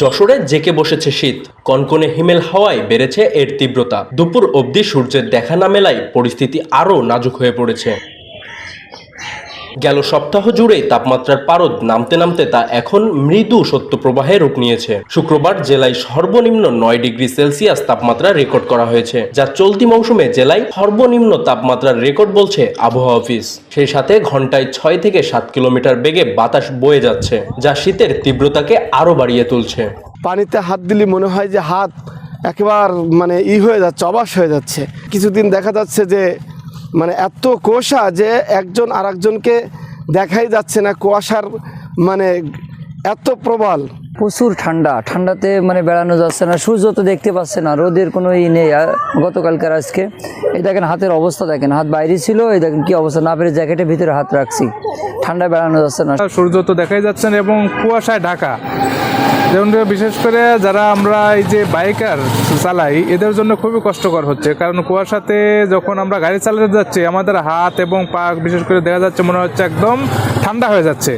যশোরে জেকে বসেছে শীত। কনকনে হিমেল হাওয়ায় বেড়েছে এর তীব্রতা। দুপুর অবধি সূর্যের দেখা না মেলায় পরিস্থিতি আরও নাজুক হয়ে পড়েছে। গেল সপ্তাহ জুড়েই তাপমাত্রার পারদ নামতে নামতে তা এখন মৃদু সত্যপ্রবাহে রূপ নিয়েছে। শুক্রবার জেলায় সর্বনিম্ন নয় ডিগ্রি সেলসিয়াস তাপমাত্রা রেকর্ড করা হয়েছে, যা চলতি মৌসুমে জেলায় সর্বনিম্ন তাপমাত্রার রেকর্ড বলছে আবহাওয়া অফিস। সেই সাথে ঘন্টায় ছয় থেকে সাত কিলোমিটার বেগে বাতাস বয়ে যাচ্ছে, যা শীতের তীব্রতাকে আরও বাড়িয়ে তুলছে। পানিতে হাত দিলে মনে হয় যে হাত একেবার মানে ই হয়ে যাচ্ছে অবাস হয়ে যাচ্ছে। কিছুদিন দেখা যাচ্ছে যে মানে এত কুয়াশা যে একজন আর একজনকে দেখাই যাচ্ছে না কুয়াশার মানে এত প্রবল। প্রচুর ঠান্ডা ঠান্ডাতে মানে বেড়ানো যাচ্ছে না সূর্য তো দেখতে পাচ্ছে না রোদের কোনো ই নেই গতকালকার আজকে। এই দেখেন হাতের অবস্থা দেখেন হাত বাইরে ছিল এই দেখেন কি অবস্থা না পেরে জ্যাকেটের ভিতরে হাত রাখছি। ঠান্ডায় বেড়ানো যাচ্ছে না। সূর্য তো দেখাই যাচ্ছে না এবং কুয়াশায় ঢাকা। যেমন বিশেষ করে যারা আমরা এই যে বাইকার চালাই, এদের জন্য খুবই কষ্টকর হচ্ছে। কারণ কুয়াশাতে যখন আমরা গাড়ি চালাতে যাচ্ছি, আমাদের হাত এবং পা বিশেষ করে দেখা যাচ্ছে মনে হচ্ছে একদম ঠান্ডা হয়ে যাচ্ছে।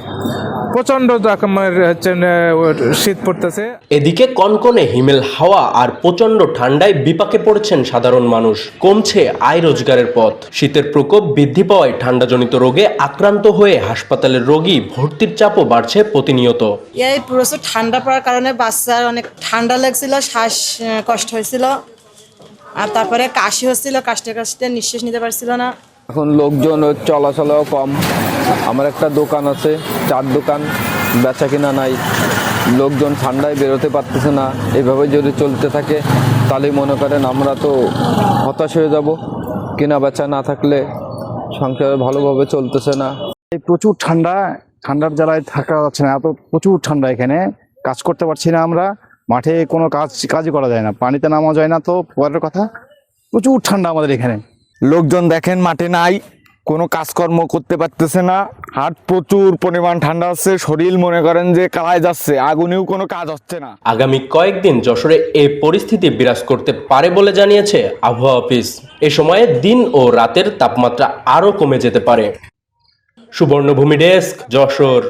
প্রচণ্ড রকমের হচ্ছে আহ, শীত পড়তেছে। এদিকে কনকনে হিমেল হাওয়া আর প্রচণ্ড ঠান্ডায় বিপাকে পড়েছেন সাধারণ মানুষ। কমছে আয় রোজগারের পথ। শীতের প্রকোপ বৃদ্ধি পাওয়ায় ঠান্ডাজনিত রোগে আক্রান্ত হয়ে হাসপাতালের রোগী ভর্তির চাপও বাড়ছে প্রতিনিয়ত। এই প্রচুর ঠান্ডা পড়ার কারণে বাচ্চার অনেক ঠান্ডা লাগছিল শ্বাস কষ্ট হয়েছিল। আর তারপরে কাশি হচ্ছিল কাশতে কাশতে নিঃশ্বাস নিতে পারছিল না। এখন লোকজন চলাচলও কম। আমার একটা দোকান আছে চার দোকান বেচা কিনা নাই। লোকজন ঠান্ডায় বেরোতে পারতেছে না এভাবে যদি চলতে থাকে তাহলে মনে করেন আমরা তো হতাশ হয়ে যাব। কেনা বেচা না থাকলে সংসার ভালোভাবে চলতেছে না। এই প্রচুর ঠান্ডা ঠান্ডার জ্বালায় থাকা যাচ্ছে না এত প্রচুর ঠান্ডা এখানে। কাজ করতে পারছি না আমরা মাঠে কোনো কাজ কাজই করা যায় না পানিতে নামা যায় না তো পরের কথা প্রচুর ঠান্ডা আমাদের এখানে। লোকজন দেখেন মাঠে নাই কোনো কাজকর্ম করতে পারতেছে না। হাট প্রচুর পরিমাণ ঠান্ডা হচ্ছে শরীর মনে করেন যে কালায় যাচ্ছে, আগুনেও কোনো কাজ হচ্ছে না। আগামী কয়েকদিন যশোরে এই পরিস্থিতি বিরাজ করতে পারে বলে জানিয়েছে আবহাওয়া অফিস। এ সময়ে দিন ও রাতের তাপমাত্রা আরও কমে যেতে পারে। সুবর্ণভূমি ডেস্ক, যশোর।